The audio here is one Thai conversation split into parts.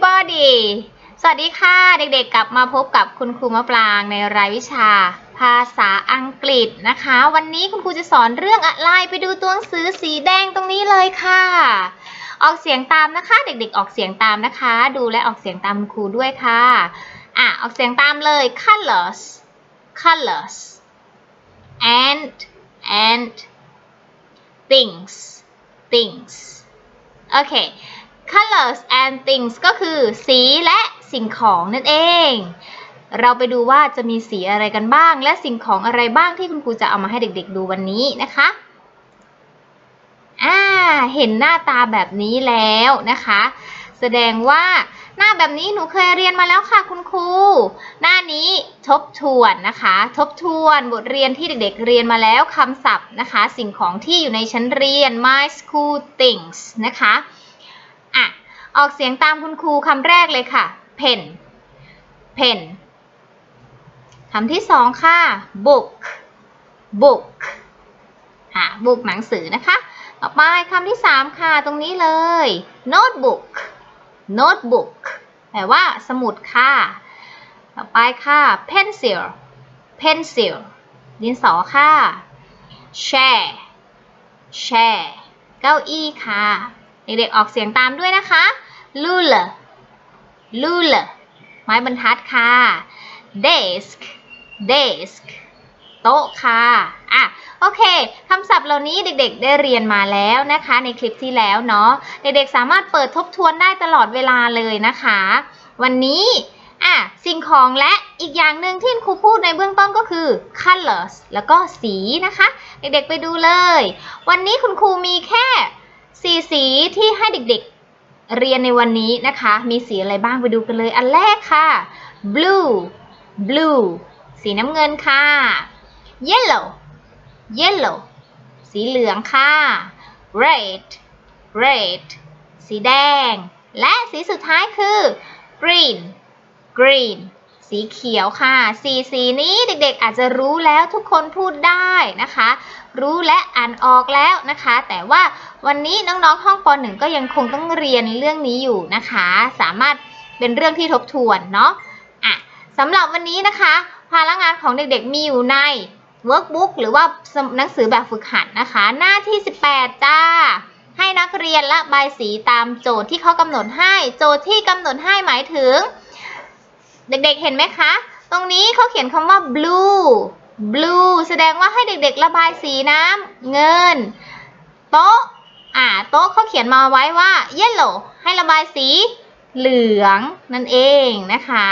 everybody สวัสดีค่ะ เด็กๆ กลับมาพบกับคุณครูมะปรางในรายวิชา ภาษาอังกฤษนะคะ วันนี้คุณครูจะสอนเรื่องอะไรไปดูตัวหนังสือสีแดงตรงนี้เลยค่ะ ออกเสียงตามนะคะ เด็กๆ ออกเสียงตามนะคะ ดูและออกเสียงตามคุณครูด้วยค่ะอะออกเสียงตามเลย colors colors and and things things โอเค colors and things ก็คือสีและสิ่งของนั่นเอง เราไปดูว่าจะมีสีอะไรกันบ้าง และสิ่งของอะไรบ้างที่คุณครูจะเอามาให้เด็กๆดูวันนี้นะคะอ่าเห็นหน้าตาแบบนี้แล้วนะคะ แสดงว่าหน้าแบบนี้หนูเคยเรียนมาแล้วค่ะคุณครู หน้านี้ทบทวนนะคะ ทบทวนบทเรียนที่เด็กๆ เรียนมาแล้วคำศัพท์นะคะ สิ่งของที่อยู่ในชั้นเรียน my school things นะคะ ออกเสียงตามคุณครูคำแรกเลยค่ะ pen pen คำที่สองค่ะ book book อะ book หนังสือนะคะ ต่อไปคำที่สามค่ะ ตรงนี้เลย notebook notebook แปลว่าสมุดค่ะ ต่อไปค่ะ pencil pencil ดินสอค่ะ chair chair เก้าอี้ค่ะ เด็กๆออกเสียงตามด้วยนะคะ ruler ruler ไม้บรรทัดค่ะ desk desk โต๊ะค่ะ อะ โอเค คำศัพท์เหล่านี้เด็กๆ ได้เรียนมาแล้วนะคะ ในคลิปที่แล้วเนาะ เด็กๆ สามารถเปิดทบทวนได้ตลอดเวลาเลยนะคะ วันนี้ อะ สิ่งของและอีกอย่างหนึ่งที่ครูพูดในเบื้องต้นก็คือ colors แล้วก็สีนะคะ เด็กๆ ไปดูเลย วันนี้คุณครูมีแค่สีสีที่ให้เด็กๆ เรียนในวันนี้นะคะ มีสีอะไรบ้างไปดูกันเลย อันแรกค่ะ blue blue สีน้ำเงินค่ะ yellow yellow สีเหลืองค่ะ red red สีแดง และสีสุดท้ายคือ green green สีเขียวค่ะสีสีนี้เด็กๆอาจจะรู้แล้วทุกคนพูดได้นะคะ รู้และอ่านออกแล้วนะคะ แต่ว่าวันนี้น้องๆห้องป .1 ก็ยังคงต้องเรียนเรื่องนี้อยู่นะคะ สามารถเป็นเรื่องที่ทบทวนเนาะอะสำหรับวันนี้นะคะ ภาระงานของเด็กๆมีอยู่ใน workbook หรือว่าหนังสือแบบฝึกหัดนะคะ หน้าที่ 18 จ้า ให้นักเรียนละบายสีตามโจทย์ที่เขากำหนดให้ โจทย์ที่กำหนดให้หมายถึง เด็กๆเห็นไหมคะ ตรงนี้เขาเขียนคำว่า blue blue แสดงว่าให้เด็กๆ ระบายสีน้ำเงิน โต๊ะ อ่า โต๊ะเขาเขียนมาไว้ว่า yellow ให้ระบายสีเหลืองนั่นเองนะคะ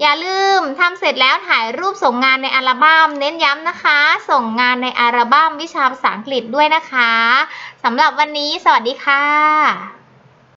อย่าลืมทำเสร็จแล้วถ่ายรูปส่งงานในอัลบั้มเน้นย้ำนะคะ ส่งงานในอัลบั้มวิชาภาษาอังกฤษด้วยนะคะสำหรับวันนี้ สวัสดีค่ะ